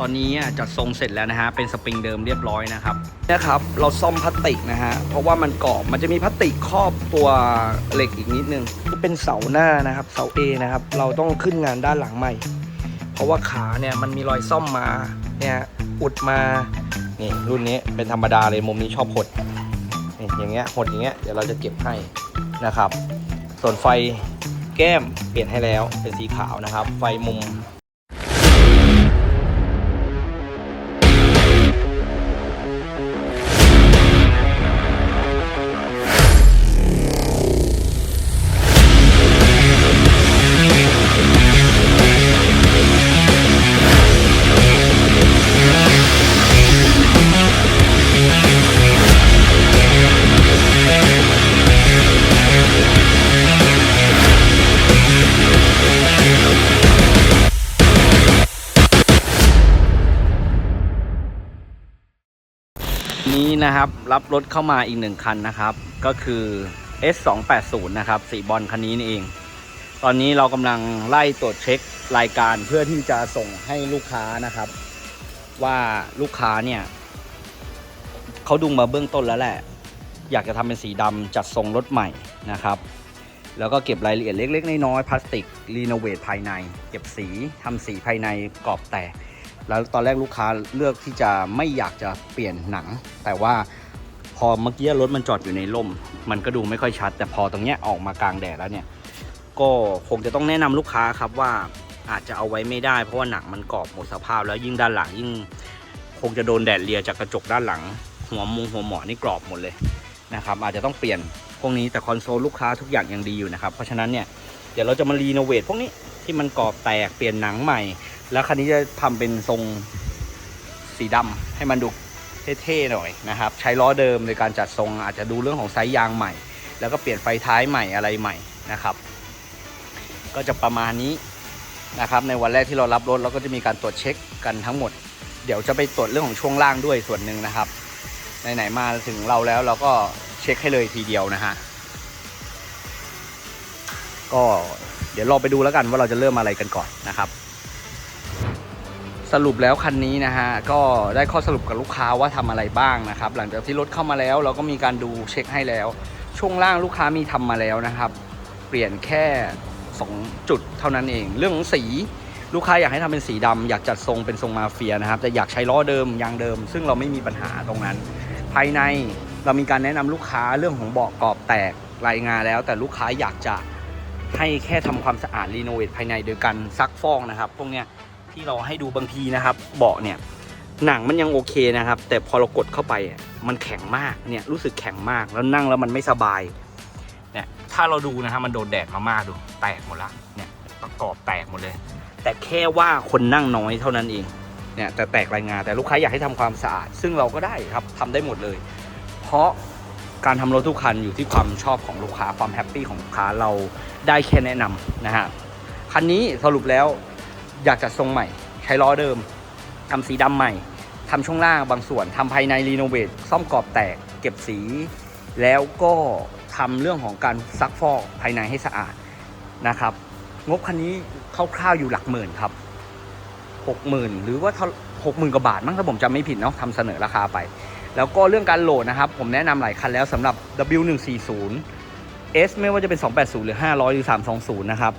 ตอนนี้อะจัดทรงเสร็จแล้วนะฮะ เป็นสปริงเดิมเรียบร้อยนะครับนะครับ เราซ่อมพลาสติกนะฮะ เพราะว่ามันเกรอบมันจะมีพลาสติกครอบตัวเหล็กอีกนิดนึงเป็นเสาหน้านะครับ เสา A นะครับ เราต้องขึ้นงานด้านหลังใหม่ เพราะว่าขาเนี่ยมันมีรอยซ่อมมา เนี่ยอุดมา นี่รุ่นนี้เป็นธรรมดาเลยมุมนี้ชอบหดนี่อย่างเงี้ยหดอย่างเงี้ย เดี๋ยวเราจะเก็บให้นะครับ ส่วนไฟแก้มเปลี่ยนให้แล้วเป็นสีขาวนะครับ ไฟมุม นี้นะครับ รับรถเข้ามาอีกหนึ่งคันนะครับ ก็คือ S280 นะครับสีบอลคันนี้นี่เอง ตอนนี้เรากำลังไล่ตรวจเช็ครายการเพื่อที่จะส่งให้ลูกค้านะครับ ว่าลูกค้าเนี่ยเขาดูมาเบื้องต้นแล้วแหละ อยากจะทำเป็นสีดำจัดทรงรถใหม่นะครับแล้วก็เก็บรายละเอียดเล็ก ๆ น้อยๆพลาสติกรีโนเวทภายใน เก็บสีทำสีภายในกรอบแตก แล้วตอนแรกลูกค้าเลือกที่จะไม่อยากจะเปลี่ยนหนัง แต่ว่าพอเมื่อกี้รถมันจอดอยู่ในร่ม มันก็ดูไม่ค่อยชัด แต่พอตรงเนี้ยออกมากลางแดดแล้วเนี่ย ก็คงจะต้องแนะนำลูกค้าครับว่าอาจจะเอาไว้ไม่ได้ เพราะว่าหนังมันกรอบหมดสภาพ แล้วยิ่งด้านหลังยิ่ง คงจะโดนแดดเลียจากกระจกด้านหลัง หัวมุงหัวหมอนี่กรอบหมดเลยนะครับอาจจะต้องเปลี่ยนพวกนี้แต่คอนโซลลูกค้าทุกอย่างยังดีอยู่นะครับเพราะฉะนั้นเนี่ยเดี๋ยวเราจะมารีโนเวทพวกนี้ที่มันกรอบแตกเปลี่ยนหนังใหม่ แล้วคันนี้จะทำเป็นทรงสีดำให้มันดูเท่ๆหน่อยนะครับ ใช้ล้อเดิมในการจัดทรงอาจจะดูเรื่องของไซส์ยางใหม่ แล้วก็เปลี่ยนไฟท้ายใหม่อะไรใหม่นะครับ ก็จะประมาณนี้นะครับ ในวันแรกที่เรารับรถเราก็จะมีการตรวจเช็คกันทั้งหมด เดี๋ยวจะไปตรวจเรื่องของช่วงล่างด้วยส่วนหนึ่งนะครับไหนๆมาถึงเราแล้วเราก็เช็คให้เลยทีเดียวนะฮะก็เดี๋ยวเราไปดูแล้วกันว่าเราจะเริ่มอะไรกันก่อนนะครับ สรุปแล้วคันนี้นะฮะก็ได้ข้อสรุปกับลูกค้าว่าทำอะไรบ้างนะครับ หลังจากที่รถเข้ามาแล้ว เราก็มีการดูเช็คให้แล้ว ช่วงล่างลูกค้ามีทำมาแล้วนะครับ เปลี่ยนแค่ 2 จุดเท่านั้นเอง เรื่องของสีลูกค้าอยากให้ทำเป็นสีดำอยากจัดทรงเป็นทรงมาเฟียนะครับแต่อยากใช้ล้อเดิมยางเดิม ซึ่งเราไม่มีปัญหาตรงนั้น ภายในเรามีการแนะนำลูกค้าเรื่องของเบาะกรอบแตกรายงานแล้ว แต่ลูกค้าอยากจะให้แค่ทำความสะอาดรีโนเวทภายในโดยการซักฟอกนะครับพวกเนี้ย ที่เราให้ดูบางทีนะครับ เบาะเนี่ยหนังมันยังโอเคนะครับ แต่พอเรากดเข้าไปอะมันแข็งมากเนี่ยรู้สึกแข็งมากแล้วนั่งแล้วมันไม่สบายเนี่ยถ้าเราดูนะฮะมันโดนแดดมามากดู แตกหมดละเนี่ยประกอบแตกหมดเลย แต่แค่ว่าคนนั่งน้อยเท่านั้นเองเนี่ยแต่แตกรายงานแต่ลูกค้าอยากให้ทำความสะอาด ซึ่งเราก็ได้ครับทำได้หมดเลย เพราะการทำรถทุกคันอยู่ที่ความชอบของลูกค้าความแฮปปี้ของลูกค้าเราได้แค่แนะนำนะฮะคันนี้สรุปแล้ว อยากจัดทรงใหม่ ใช้ล้อเดิมทำสีดำใหม่ทำช่วงล่างบางส่วนทำภายในรีโนเวทซ่อมกรอบแตก เก็บสี แล้วก็ทำเรื่องของการซักฟอกภายในให้สะอาดนะครับ งบคันนี้คร่าวๆอยู่หลักหมื่นครับหกหมื่นหรือว่าหกหมื่นกว่าบาทมั้งถ้าผมจำไม่ผิดเนาะทำเสนอราคาไป แล้วก็เรื่องการโหลดนะครับ ผมแนะนำหลายคันแล้วสำหรับ W140 S ไม่ว่าจะเป็น 280 หรือ 500 หรือ 320 นะครับ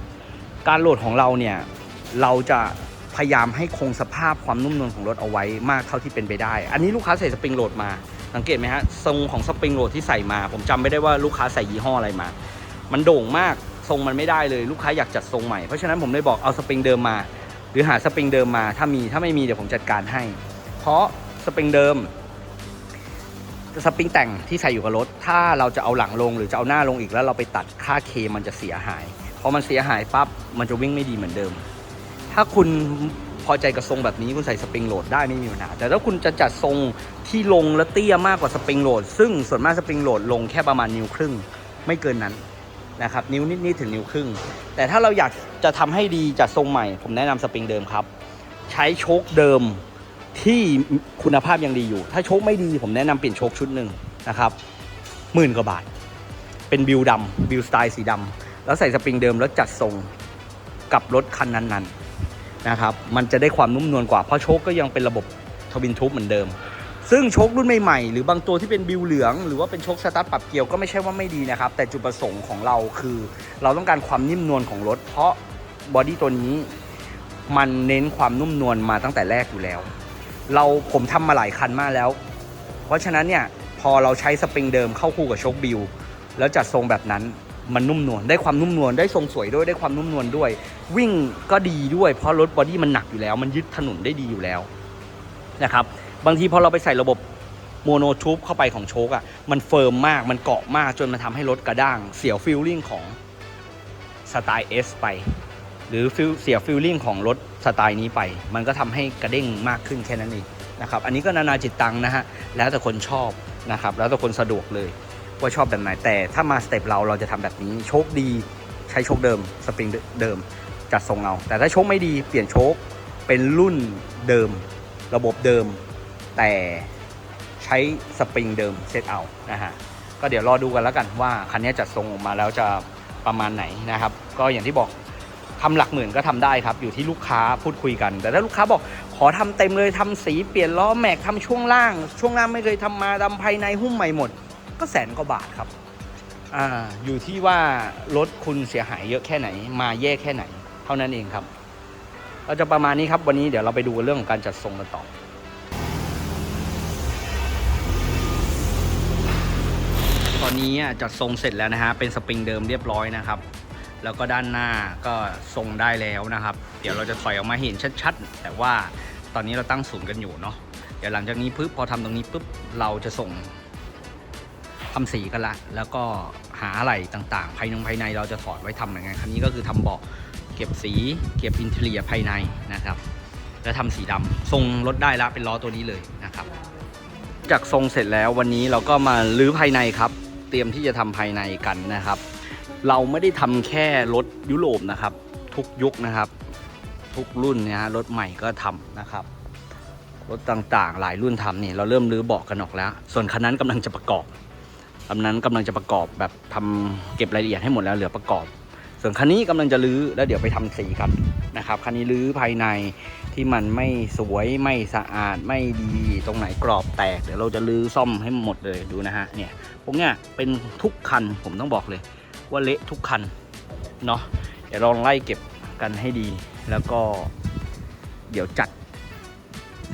การโหลดของเราเนี่ย เราจะพยายามให้คงสภาพความนุ่มนวลของรถเอาไว้มากเท่าที่เป็นไปได้ อันนี้ลูกค้าใส่สปริงโหลดมา สังเกตไหมฮะ ทรงของสปริงโหลดที่ใส่มา ผมจำไม่ได้ว่าลูกค้าใส่ยี่ห้ออะไรมา มันโด่งมาก ทรงมันไม่ได้เลย ลูกค้าอยากจัดทรงใหม่ เพราะฉะนั้นผมเลยบอกเอาสปริงเดิมมา หรือหาสปริงเดิมมา ถ้ามี ถ้าไม่มีเดี๋ยวผมจัดการให้ เพราะสปริงเดิม สปริงแต่งที่ใส่อยู่กับรถ ถ้าเราจะเอาหลังลงหรือจะเอาหน้าลงอีกแล้วเราไปตัดค่าเคมันจะเสียหาย พอมันเสียหายปั๊บ มันจะวิ่งไม่ดีเหมือนเดิม ถ้าคุณพอใจกับทรงแบบนี้คุณใส่สปริงโหลดได้ไม่มีปัญหาแต่ถ้าคุณจะจัดทรงที่ลงและเตี้ยมากกว่าสปริงโหลดซึ่งส่วนมากสปริงโหลดลงแค่ประมาณนิ้วครึ่ง ไม่เกินนั้นนะครับนิ้วนิดๆถึงนิ้วครึ่ง แต่ถ้าเราอยากจะทำให้ดีจัดทรงใหม่ ผมแนะนำสปริงเดิมครับ ใช้โชคเดิมที่คุณภาพยังดีอยู่ ถ้าโชคไม่ดีผมแนะนำเปลี่ยนโชคชุดหนึ่งนะครับหมื่นกว่าบาท เป็นบิวดำบิวสไตล์สีดำแล้วใส่สปริงเดิมแล้วจัดทรงกับรถคันนั้นๆ นะครับ มันจะได้ความนุ่มนวลกว่า เพราะโชคก็ยังเป็นระบบทวินทูบเหมือนเดิม ซึ่งโชครุ่นใหม่ๆ หรือบางตัวที่เป็นบิวเหลือง หรือว่าเป็นโชคสตาร์ทปรับเกียวก็ไม่ใช่ว่าไม่ดีนะครับ แต่จุดประสงค์ของเราคือ เราต้องการความนิ่มนวลของรถ เพราะบอดี้ตัวนี้มันเน้นความนุ่มนวลมาตั้งแต่แรกอยู่แล้ว เราผมทำมาหลายคันมากแล้ว เพราะฉะนั้นเนี่ยพอเราใช้สปริงเดิมเข้าคู่กับโชคบิวแล้วจัดทรงแบบนั้น มันนุ่มนวลได้ความนุ่มนวลได้ทรงสวยด้วยได้ความนุ่มนวลด้วย วิ่งก็ดีด้วยเพราะรถบอดี้มันหนักอยู่แล้ว มันยึดถนนได้ดีอยู่แล้วนะครับบางทีพอเราไปใส่ระบบโมโนทูบเข้าไปของโชคอะ่ะมันเฟิร์มมากมันเกาะมากจนมันทำให้รถกระด้าง เสียฟิลลิ่งของสไตล์ S ไป หรือเสียฟิลลิ่งของรถสไตล์นี้ไป มันก็ทำให้กระเด้งมากขึ้นแค่นั้นเองนะครับอันนี้ก็นานาจิตตังนะฮะแล้วแต่คนชอบนะครับแล้วแต่คนสะดวกเลย ว่าชอบแบบไหน แต่ถ้ามาสเต็ปเราเราจะทำแบบนี้ โชคดีใช้โชคเดิมสปริงเดิมจัดทรงเอา แต่ถ้าโชคไม่ดีเปลี่ยนโชคเป็นรุ่นเดิม ระบบเดิม แต่ใช้สปริงเดิมเซตเอานะฮะก็เดี๋ยวรอดูกันแล้วกันว่าคันนี้จัดทรงออกมาแล้วจะประมาณไหนนะครับ ก็อย่างที่บอกทำหลักหมื่นก็ทำได้ครับ อยู่ที่ลูกค้าพูดคุยกัน แต่ถ้าลูกค้าบอกขอทำเต็มเลยทำสีเปลี่ยนล้อแม็กทำช่วงล่าง ช่วงล่างไม่เคยทำมาดำภายในหุ้มใหม่หมด ก็แสนกว่าบาทครับอ่าอยู่ที่ว่ารถคุณเสียหายเยอะแค่ไหน มาแย่แค่ไหน เท่านั้นเองครับ เราจะประมาณนี้ครับวันนี้เดี๋ยวเราไปดูเรื่องของการจัดทรงกันต่อตอนนี้อะจัดทรงเสร็จแล้วนะฮะ เป็นสปริงเดิมเรียบร้อยนะครับ แล้วก็ด้านหน้าก็ทรงได้แล้วนะครับ เดี๋ยวเราจะถอยออกมาเห็นชัดๆ แต่ว่าตอนนี้เราตั้งศูนย์กันอยู่เนาะ เดี๋ยวหลังจากนี้ปุ๊บพอทำตรงนี้ปุ๊บเราจะส่ง ทำสีกันละ แล้วก็หาอะไรต่างๆ ภายในภายในเราจะถอดไว้ทำยังไงคันนี้ก็คือทำเบาะเก็บสีเก็บอินเทเรียภายในนะครับ แล้วทำสีดำทรงรถได้ละเป็นล้อตัวนี้เลยนะครับ จากทรงเสร็จแล้ววันนี้เราก็มาลื้อภายในครับ เตรียมที่จะทำภายในกันนะครับ เราไม่ได้ทำแค่รถยุโรปนะครับ ทุกยุคนะครับ ทุกรุ่นเนี่ยฮะรถใหม่ก็ทำนะครับรถต่างๆ หลายรุ่นทำนี่เราเริ่มรื้อเบาะกันออกแล้ว ส่วนคันนั้นกำลังจะประกอบ ลำนั้นกำลังจะประกอบแบบทำเก็บรายละเอียดให้หมดแล้วเหลือประกอบ ส่วนคันนี้กำลังจะรื้อแล้วเดี๋ยวไปทำสีกันนะครับคันนี้รื้อภายในที่มันไม่สวยไม่สะอาดไม่ดีตรงไหนกรอบแตกเดี๋ยวเราจะรื้อซ่อมให้หมดเลยดูนะฮะเนี่ยพวกเนี้ยเป็นทุกคันผมต้องบอกเลย ว่าเละทุกคันเนาะเดี๋ยวลองไล่เก็บกันให้ดี แล้วก็เดี๋ยวจัด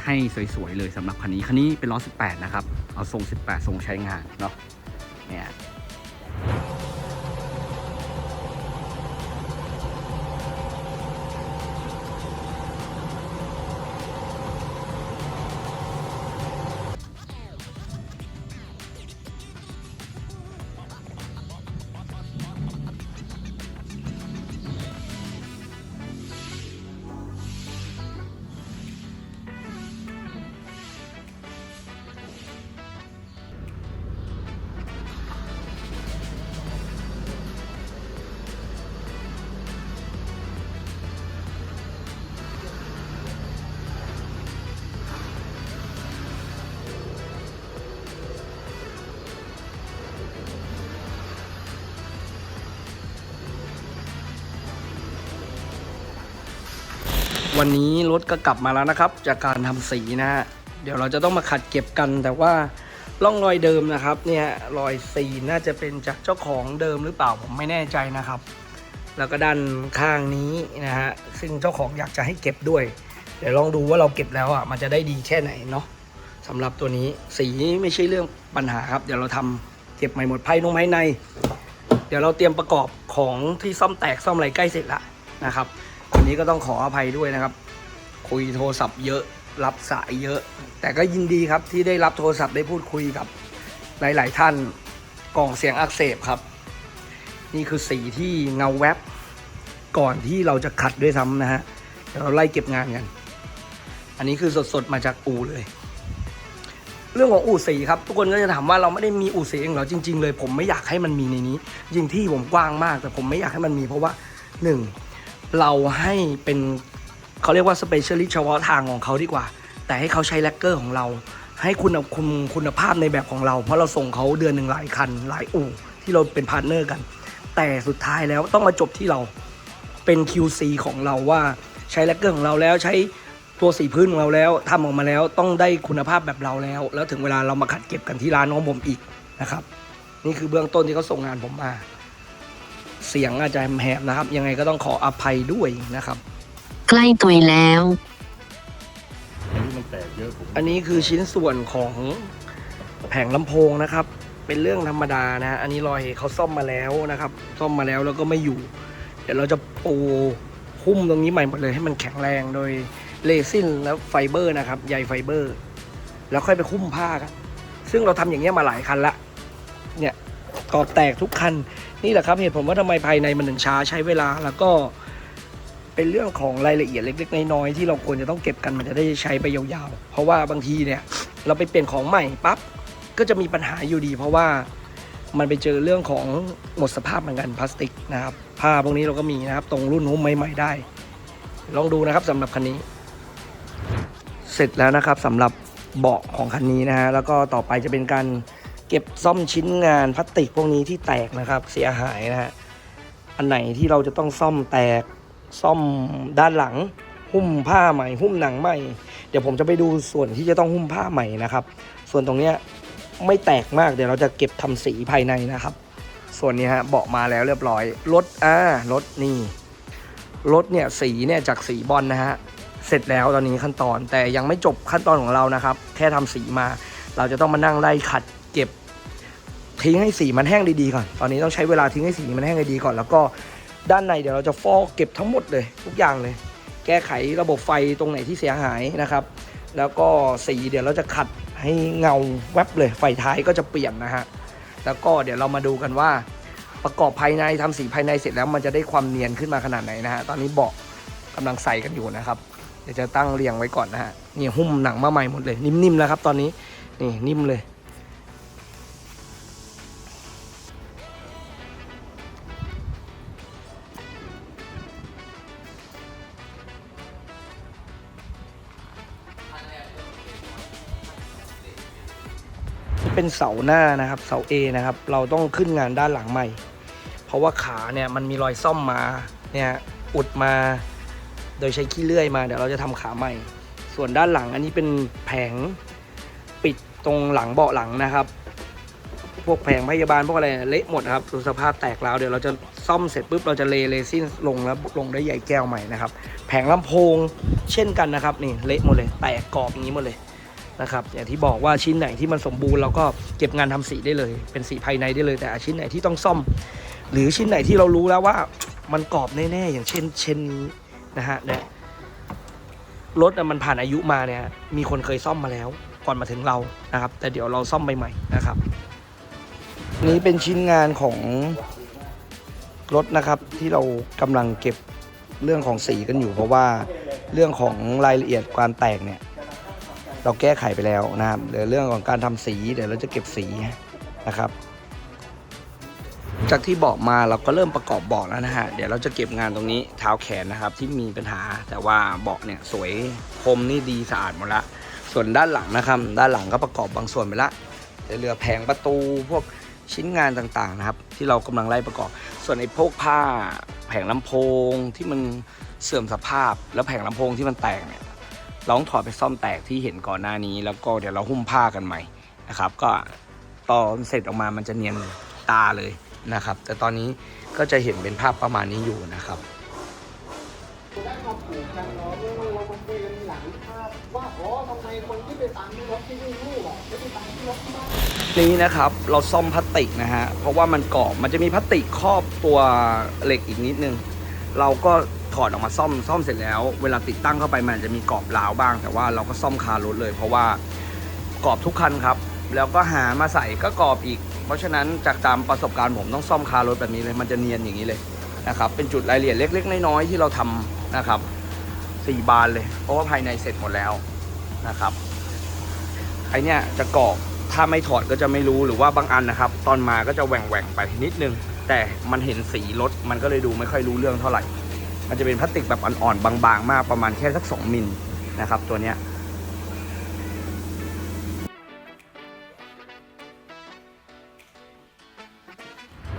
ให้สวยๆเลยสำหรับคันนี้คันนี้เป็นล้อ 18 นะครับ เอาทรง 18 ทรงใช้งานเนาะ เนี่ย วันนี้รถก็กลับมาแล้วนะครับ จากการทำสีนะฮะเดี๋ยวเราจะต้องมาขัดเก็บกัน แต่ว่าร่องรอยเดิมนะครับเนี่ยรอยสีน่าจะเป็นจากเจ้าของเดิมหรือเปล่าผมไม่แน่ใจนะครับ แล้วก็ด้านข้างนี้นะฮะซึ่งเจ้าของอยากจะให้เก็บด้วย เดี๋ยวลองดูว่าเราเก็บแล้วอะมันจะได้ดีแค่ไหนเนาะสำหรับตัวนี้สีไม่ใช่เรื่องปัญหาครับ เดี๋ยวเราทำเก็บใหม่หมดภายนงภายใน เดี๋ยวเราเตรียมประกอบของที่ซ่อมแตกซ่อมอะไรใกล้เสร็จแล้วนะครับ วันนี้ก็ต้องขออภัยด้วยนะครับ คุยโทรศัพท์เยอะรับสายเยอะ แต่ก็ยินดีครับที่ได้รับโทรศัพท์ได้พูดคุยกับ หลาย ๆ ท่านกล่องเสียงอักเสบครับ นี่คือสีที่เงาแวบก่อนที่เราจะขัดด้วยซ้ำนะฮะเดี๋ยวเราไล่เก็บงานกัน อันนี้คือสดๆมาจากอู่เลย เรื่องของอู่สีครับ ทุกคนก็จะถามว่าเราไม่ได้มีอู่สีเองเหรอจริง ๆ เลย ผมไม่อยากให้มันมีในนี้ยิงที่ผมกว้างมาก แต่ผมไม่อยากให้มันมีเพราะว่าหนึ่ง เราให้เป็นเขาเรียกว่าสเปเชียลิสต์เฉพาะทางของเขาดีกว่า แต่ให้เขาใช้แลกเกอร์ของเรา ให้คุณคุณคุณภาพในแบบของเรา เพราะเราส่งเขาเดือนหนึ่งหลายคัน หลายอู่ที่เราเป็นพาร์ทเนอร์กัน แต่สุดท้ายแล้วต้องมาจบที่เราเป็น QC ของเราว่าใช้แลกเกอร์ของเราแล้วใช้ตัวสีพื้นของเราแล้วทำออกมาแล้วต้องได้คุณภาพแบบเราแล้ว แล้วถึงเวลาเรามาขัดเก็บกันที่ร้านของผมอีกนะครับ นี่คือเบื้องต้นที่เขาส่งงานผมมา เสียงอาจจะแหบๆนะครับ ยังไงก็ต้องขออภัยด้วยนะครับ ใกล้ตุยแล้ว อันนี้มันแตกเยอะผมอันนี้คือชิ้นส่วนของแผงลำโพงนะครับ เป็นเรื่องธรรมดานะฮะอันนี้รอยเขาซ่อมมาแล้วนะครับ ซ่อมมาแล้วแล้วก็ไม่อยู่ เดี๋ยวเราจะปูหุ้มตรงนี้ใหม่หมดเลยให้มันแข็งแรงโดยเรซินและไฟเบอร์นะครับใยไฟเบอร์ แล้วค่อยไปหุ้มผ้ากันซึ่งเราทำอย่างเงี้ยมาหลายคันละ เนี่ยกรอบแตกทุกคัน นี่แหละครับเหตุผลว่าทำไมภายในมันถึงช้าใช้เวลาแล้วก็เป็นเรื่องของรายละเอียดเล็กๆน้อยๆที่เราควรจะต้องเก็บกันมันจะได้ใช้ไปยาวๆ เพราะว่าบางทีเนี่ยเราไปเปลี่ยนของใหม่ปั๊บก็จะมีปัญหาอยู่ดี เพราะว่ามันไปเจอเรื่องของหมดสภาพเหมือนกันพลาสติกนะครับผ้าพวกนี้เราก็มีนะครับ ตรงรุ่นหุ้มใหม่ๆได้ ลองดูนะครับสำหรับคันนี้ เสร็จแล้วนะครับสำหรับเบาะของคันนี้นะฮะแล้วก็ต่อไปจะเป็นการ เก็บซ่อมชิ้นงานพลาสติกพวกนี้ที่แตกนะครับ เสียหายนะฮะอันไหนที่เราจะต้องซ่อมแตกซ่อมด้านหลัง หุ้มผ้าใหม่ หุ้มหนังใหม่ เดี๋ยวผมจะไปดูส่วนที่จะต้องหุ้มผ้าใหม่นะครับ ส่วนตรงเนี้ยไม่แตกมากเดี๋ยวเราจะเก็บทำสีภายในนะครับ ส่วนนี้ฮะเบาะมาแล้วเรียบร้อยรถอ่ารถนี่รถเนี่ยสีเนี่ยจากสีบอลนะฮะเสร็จแล้วตอนนี้ขั้นตอนแต่ยังไม่จบขั้นตอนของเรานะครับ แค่ทำสีมา เราจะต้องมานั่งไล่ขัด ทิ้งให้สีมันแห้งดีๆก่อน ตอนนี้ต้องใช้เวลาทิ้งให้สีมันแห้งดีๆก่อน แล้วก็ด้านในเดี๋ยวเราจะฟอกเก็บทั้งหมดเลยทุกอย่างเลย แก้ไขระบบไฟตรงไหนที่เสียหายนะครับ แล้วก็สีเดี๋ยวเราจะขัดให้เงาแวบเลย ไฟท้ายก็จะเปลี่ยนนะฮะ แล้วก็เดี๋ยวเรามาดูกันว่า ประกอบภายในทำสีภายในเสร็จแล้วมันจะได้ความเนียนขึ้นมาขนาดไหนนะฮะ ตอนนี้เบาะกำลังใส่กันอยู่นะครับ เดี๋ยวจะตั้งเรียงไว้ก่อนนะฮะ นี่หุ้มหนังมาใหม่หมดเลย นิ่มๆแล้วครับ ตอนนี้ นี่นิ่มเลย เป็นเสาหน้านะครับ เสา A นะครับ เราต้องขึ้นงานด้านหลังใหม่ เพราะว่าขาเนี่ยมันมีรอยซ่อมมาเนี่ยอุดมา โดยใช้ขี้เลื่อยมาเดี๋ยวเราจะทำขาใหม่ ส่วนด้านหลังอันนี้เป็นแผงปิดตรงหลังเบาะหลังนะครับ พวกแผงพยาบาลพวกอะไรเละหมดครับดูสภาพแตกแล้วเดี๋ยวเราจะซ่อมเสร็จปุ๊บเราจะเลเลซินลงแล้วลงได้วยใยแก้วใหม่นะครับ แผงลำโพงเช่นกันนะครับนี่เละหมดเลยแตกกรอบอย่างนี้หมดเลย นะครับอย่างที่บอกว่าชิ้นไหนที่มันสมบูรณ์เราก็เก็บงานทำสีได้เลย เป็นสีภายในได้เลย แต่ชิ้นไหนที่ต้องซ่อม หรือชิ้นไหนที่เรารู้แล้วว่ามันกรอบแน่ๆอย่างเช่น เช่นนี้นะฮะเนี่ยรถมันผ่านอายุมาเนี่ยมีคนเคยซ่อมมาแล้วก่อนมาถึงเรานะครับ แต่เดี๋ยวเราซ่อมใหม่ๆนะครับ นี้เป็นชิ้นงานของรถนะครับที่เรากำลังเก็บเรื่องของสีกันอยู่ เพราะว่าเรื่องของรายละเอียดการแตกเนี่ย เราแก้ไขไปแล้วนะครับเดี๋ยวเรื่องของการทำสีเดี๋ยวเราจะเก็บสีนะครับ จากที่บาะมาเราก็เริ่มประกอบเบาะแล้วนะฮะเดี๋ยวเราจะเก็บงานตรงนี้เท้าแขนนะครับ ที่มีปัญหาแต่ว่าเบาะเนี่ยสวยคมนี่ดีสะอาดหมดละส่วนด้านหลังนะครับ ด้านหลังก็ประกอบบางส่วนไปละเดี๋ยวเหลือแผงประตูพวกชิ้นงานต่างๆนะครับ ที่เรากำลังไล่ประกอบ ส่วนไอ้พวกผ้าแผงลำโพงที่มันเสื่อมสภาพ แล้วแผงลำโพงที่มันแตกเนี่ย เราต้องถอดไปซ่อมแตกที่เห็นก่อนหน้านี้ แล้วก็เดี๋ยวเราหุ้มผ้ากันใหม่นะครับ ก็ตอนเสร็จออกมามันจะเนียนตาเลยนะครับ แต่ตอนนี้ก็จะเห็นเป็นภาพประมาณนี้อยู่นะครับได้มาผูกกันเนาะเมื่อเรามาคุยกันหลังภาพว่าอ๋อทำไมคนที่ไปตามที่รถที่นี่ลูกอะไม่ไปตามที่รถที่บ้านะครับเราซ่อมพลาสติกนะฮะเพราะว่ามันเกรอบมันจะมีพลาสติกครอบตัวเหล็กอีกนิดนึง เราก็ ถอดออกมาซ่อมซ่อมเสร็จแล้ว เวลาติดตั้งเข้าไปมันจะมีกรอบราวบ้าง แต่ว่าเราก็ซ่อมคารถเลย เพราะว่ากรอบทุกคันครับแล้วก็หามาใส่ก็กรอบอีก เพราะฉะนั้นจากตามประสบการณ์ผมต้องซ่อมคารถแบบนี้เลย มันจะเนียนอย่างนี้เลยนะครับ เป็นจุดรายละเอียดเล็ก ๆ น้อยๆที่เราทำนะครับสี่บานเลย เพราะว่าภายในเสร็จหมดแล้วนะครับไอเนี้ยจะกรอบถ้าไม่ถอดก็จะไม่รู้หรือว่าบางอันนะครับ ตอนมาก็จะแหว่งแหว่งๆไปนิดนึง แต่มันเห็นสีรถมันก็เลยดูไม่ค่อยรู้เรื่องเท่าไหร่ มันจะเป็นพลาสติกแบบอ่อนๆบางๆ มากประมาณแค่สัก 2 มิลนะครับ ตัวเนี้ย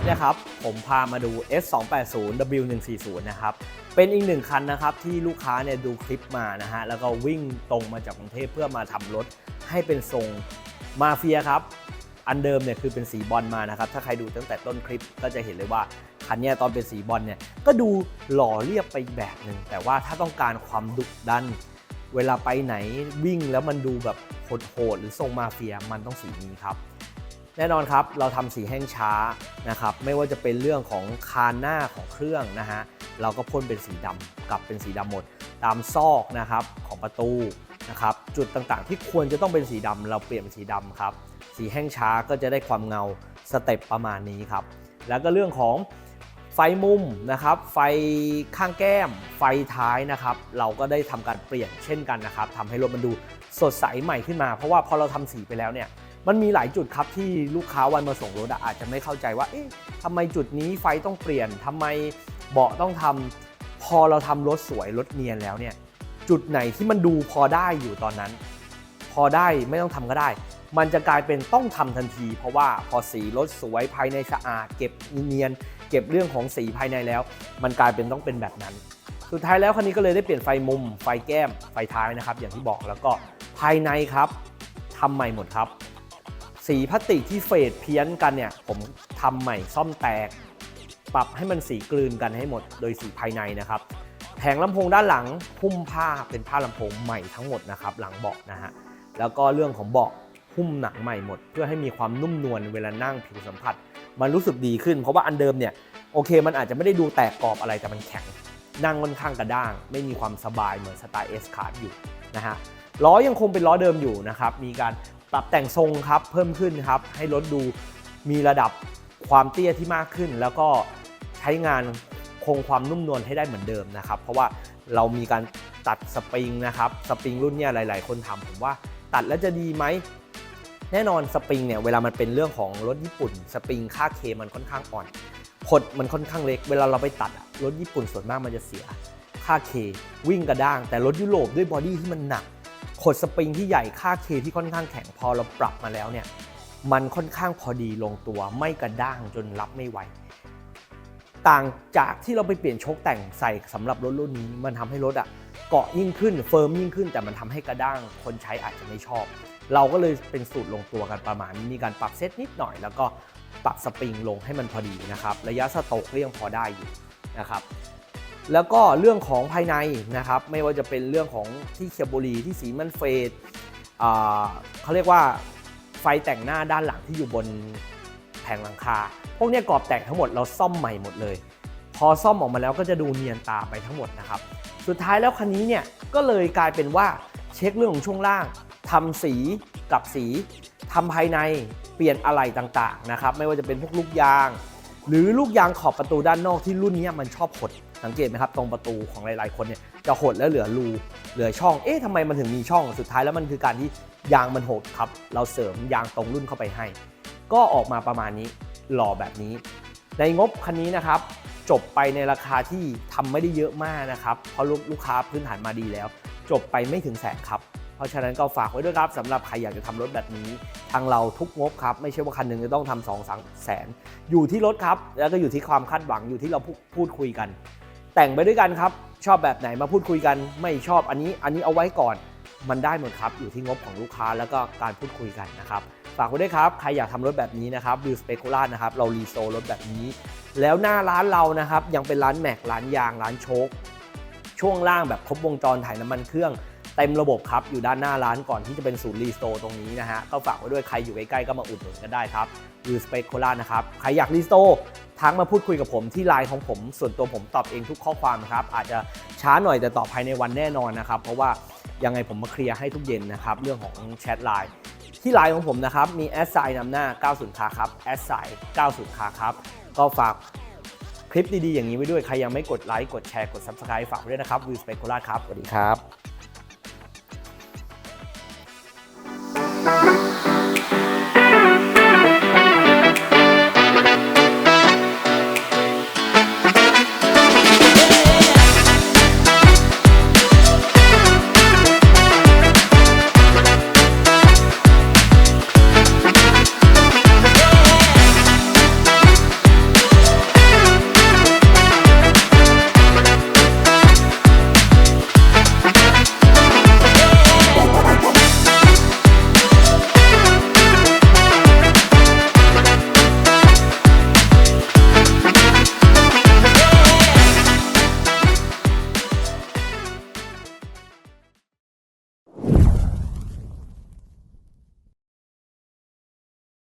เนี่ยครับผมพามาดู S280W140 นะครับ เป็นอีกหนึ่งคันนะครับที่ลูกค้าเนี่ยดูคลิปมานะฮะ แล้วก็วิ่งตรงมาจากกรุงเทพเพื่อมาทำรถให้เป็นทรงมาเฟียครับ อันเดิมเนี่ยคือเป็นสีบอลมานะครับ ถ้าใครดูตั้งแต่ต้นคลิปก็จะเห็นเลยว่าคันนี้ตอนเป็นสีบอลเนี่ยก็ดูหล่อเรียบไปแบบหนึ่งแต่ว่าถ้าต้องการความดุดัน เวลาไปไหนวิ่งแล้วมันดูแบบโหดๆหรือทรงมาเฟียมันต้องสีนี้ครับแน่นอนครับ เราทำสีแห้งช้านะครับ ไม่ว่าจะเป็นเรื่องของคานหน้าของเครื่องนะฮะ เราก็พ่นเป็นสีดำกลับเป็นสีดำหมด ตามซอกนะครับของประตูนะครับ จุดต่างๆที่ควรจะต้องเป็นสีดำเราเปลี่ยนเป็นสีดำครับ สีแห้งช้าก็จะได้ความเงาสเต็ปประมาณนี้ครับ แล้วก็เรื่องของไฟมุมนะครับ ไฟข้างแก้ม ไฟท้ายนะครับ เราก็ได้ทำการเปลี่ยนเช่นกันนะครับทำให้รถมันดูสดใสใหม่ขึ้นมา เพราะว่าพอเราทำสีไปแล้วเนี่ย มันมีหลายจุดครับที่ลูกค้าวันมาส่งรถอาจจะไม่เข้าใจว่า เอ๊ะทำไมจุดนี้ไฟต้องเปลี่ยนทำไมเบาะต้องทำพอเราทำรถสวยรถเนียนแล้วเนี่ย จุดไหนที่มันดูพอได้อยู่ตอนนั้น พอได้ไม่ต้องทำก็ได้ มันจะกลายเป็นต้องทำทันที เพราะว่าพอสีรถสวยภายในสะอาด เก็บเนียน เก็บเรื่องของสีภายในแล้ว มันกลายเป็นต้องเป็นแบบนั้น สุดท้ายแล้วคันนี้ก็เลยได้เปลี่ยนไฟมุม ไฟแก้ม ไฟท้ายนะครับ อย่างที่บอกแล้วก็ภายในครับทำใหม่หมดครับ สีพลาสติกที่เฟดเพี้ยนกันเนี่ย ผมทำใหม่ซ่อมแตก ปรับให้มันสีกลืนกันให้หมด โดยสีภายในนะครับแผงลำโพงด้านหลังหุ้มผ้าเป็นผ้าลำโพงใหม่ทั้งหมดนะครับ หลังเบาะนะฮะแล้วก็เรื่องของเบาะ หุ้มหนังใหม่หมด เพื่อให้มีความนุ่มนวลเวลานั่งผิวสัมผัส มันรู้สึกดีขึ้น เพราะว่าอันเดิมเนี่ยโอเค มันอาจจะไม่ได้ดูแตกกรอบอะไรแต่มันแข็ง นั่งค่อนข้างกระด้าง ไม่มีความสบายเหมือนสไตล์ S Card อยู่นะฮะล้อยังคงเป็นล้อเดิมอยู่นะครับ มีการปรับแต่งทรงครับเพิ่มขึ้นครับ ให้รถดูมีระดับความเตี้ยที่มากขึ้น แล้วก็ใช้งานคงความนุ่มนวลให้ได้เหมือนเดิมนะครับ เพราะว่าเรามีการตัดสปริงนะครับ สปริงรุ่นนี้ยหลาย ๆ คนถามผมว่าตัดแล้วจะดีไหม แน่นอนสปริงเนี่ยเวลามันเป็นเรื่องของรถญี่ปุ่น สปริงค่าเคมันค่อนข้างอ่อนขดมันค่อนข้างเล็ก เวลาเราไปตัดรถญี่ปุ่นส่วนมากมันจะเสียค่าเควิ่งกระด้าง แต่รถยุโรปด้วยบอดี้ที่มันหนักขดสปริงที่ใหญ่ค่าเคที่ค่อนข้างแข็งพอเราปรับมาแล้วเนี่ยมันค่อนข้างพอดีลงตัวไม่กระด้างจนรับไม่ไหวต่างจากที่เราไปเปลี่ยนโชคแต่งใส่สำหรับรถรุ่นนี้มันทำให้รถอะเกาะยิ่งขึ้นเฟิร์มยิ่งขึ้น แต่มันทำให้กระด้างคนใช้อาจจะไม่ชอบ เราก็เลยเป็นสูตรลงตัวกันประมาณมีการปรับเซตนิดหน่อย แล้วก็ปรับสปริงลงให้มันพอดีนะครับ ระยะสโตกก็ยังพอได้อยู่นะครับแล้วก็เรื่องของภายในนะครับ ไม่ว่าจะเป็นเรื่องของที่เคียบุรีที่สีมันเฟดเขาเรียกว่าไฟแต่งหน้าด้านหลังที่อยู่บนแผงหลังคา พวกนี้กรอบแต่งทั้งหมดเราซ่อมใหม่หมดเลย พอซ่อมออกมาแล้วก็จะดูเนียนตาไปทั้งหมดนะครับ สุดท้ายแล้วคันนี้เนี่ยก็เลยกลายเป็นว่าเช็คเรื่องของช่วงล่าง ทำสีกับสีทำภายในเปลี่ยนอะไหล่ต่างๆนะครับไม่ว่าจะเป็นพวกลูกยาง หรือลูกยางขอบประตูด้านนอกที่รุ่นนี้มันชอบหดสังเกตไหมครับตรงประตูของหลายๆคนเนี่ยจะหดแล้วเหลือรูเหลือช่อง เอ๊ะทำไมมันถึงมีช่องสุดท้ายแล้วมันคือการที่ยางมันหดครับ เราเสริมยางตรงรุ่นเข้าไปให้ ก็ออกมาประมาณนี้หล่อแบบนี้ ในงบคันนี้นะครับ จบไปในราคาที่ทำไม่ได้เยอะมากนะครับ เพราะลูกลูกค้าพื้นฐานมาดีแล้ว จบไปไม่ถึงแสนครับ เพราะฉะนั้นก็ฝากไว้ด้วยครับสำหรับใครอยากจะทำรถแบบนี้ ทางเราทุกงบครับ ไม่ใช่ว่าคันหนึ่งจะต้องทำสองสามแสน อยู่ที่รถครับ แล้วก็อยู่ที่ความคาดหวังอยู่ที่เราพูดคุยกัน แต่งไปด้วยกันครับ ชอบแบบไหนมาพูดคุยกัน ไม่ชอบอันนี้อันนี้เอาไว้ก่อน มันได้หมดครับ อยู่ที่งบของลูกค้าแล้วก็การพูดคุยกันนะครับฝากไว้ด้วยครับ ใครอยากทำรถแบบนี้นะครับวิวสเปกุล่านะครับ เรารีโซลรถแบบนี้ แล้วหน้าร้านเรานะครับ ยังเป็นร้านแม็ก ร้านยาง ร้านโชค ช่วงล่างแบบครบวงจรถ่ายน้ำมันเครื่อง เต็มระบบครับ อยู่ด้านหน้าร้านก่อนที่จะเป็นศูนย์รีสโตร์ตรงนี้นะฮะ ก็ฝากไว้ด้วยใครอยู่ใกล้ๆก็มาอุดหนุนกันได้ครับวิวสเปกโคลานะครับ ใครอยากรีสโตร์ทักมาพูดคุยกับผมที่ไลน์ของผม ส่วนตัวผมตอบเองทุกข้อความครับ อาจจะช้าหน่อยแต่ตอบภายในวันแน่นอนนะครับ เพราะว่ายังไงผมมาเคลียร์ให้ทุกเย็นนะครับ เรื่องของแชทไลน์ที่ไลน์ของผมนะครับ มีแอดไซน์นำหน้า 90คาครับแอดไซน์90คาครับ ก็ฝากคลิปดีๆ อย่างนี้ไว้ด้วย ใครยังไม่กดไลค์ กดแชร์ กด Subscribe ฝากไว้ด้วยนะครับวิวสเปกโคล่าครับ สวัสดีครับ Música